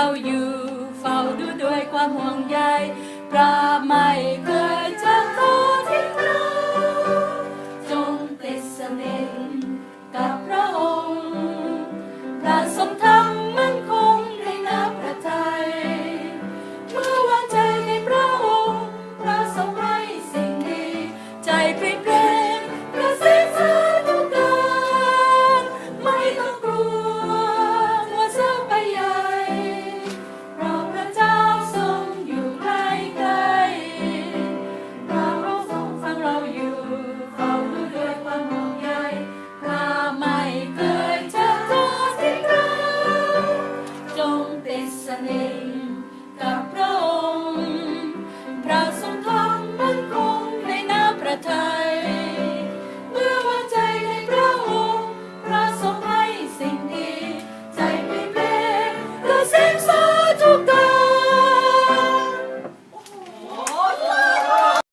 เฝ้าอยู่ เฝ้าดูด้วยความห่วงใยปราไม่เคย